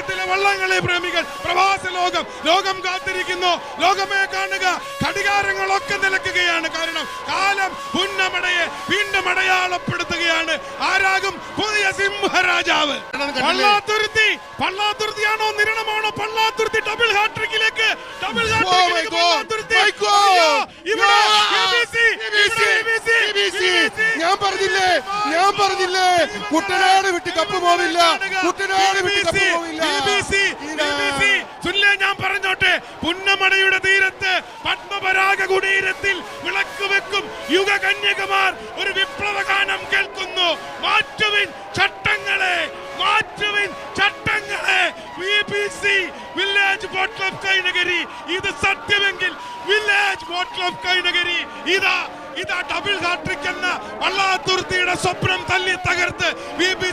കേരളത്തിലെ വള്ളങ്ങളെ പ്രേമികൾ പ്രവാസ ലോകം ലോകം കാത്തിരിക്കുന്നു. ലോകമേ കാണുക ഘടികാരങ്ങളൊക്കെ നിലക്കുകയാണ്. കാരണം കാലം പുന്നമടയെ വീണ്ടും അടയാളപ്പെടുത്തുകയാണ്. ആരാകും പുതിയ സിംഹരാജാവ്? പള്ളാത്തുരുത്തി പള്ളാത്തുരുത്തിയാണോ നിരണമാണോ? പള്ളാത്തുരുത്തി ഡബിൾ ഹാട്രിക്കിലേക്ക് ഡബിൾ ഹാട്രിക്കിലേക്ക്! പള്ളാത്തുരുത്തി. ഞാൻ പറഞ്ഞില്ലേ? കുട്ടനാട് വിട്ട് കപ്പ് പോവില്ല. കുട്ടനാട് വിട്ട് കപ്പ് പോവില്ല. ഇതാ. ഞാൻ പറഞ്ഞോട്ടെ? പുന്നമടയുടെ തീരത്ത് പത്മപരാഗ കുടീരത്തിൽ വിളക്ക് വെക്കും യുഗകന്യകുമാർ. ഒരു വിപ്ലവ ഗാനം കേൾക്കുന്നു. മാറ്റുവിൻ ചട്ടങ്ങളെ മാറ്റുവിൻ ചട്ടങ്ങളെ. Village boat club Kainakary. ഇത് സത്യമെങ്കിൽ വില്ലേജ് ബോട്ട് ക്ലബ് കൈനഗരി. ഇതാ ഇതാ ഡബിൾ ഹാട്രിക് എന്ന വള്ളാതുർത്തിയുടെ സ്വപ്നം തല്ലി തകർത്ത് വി ബി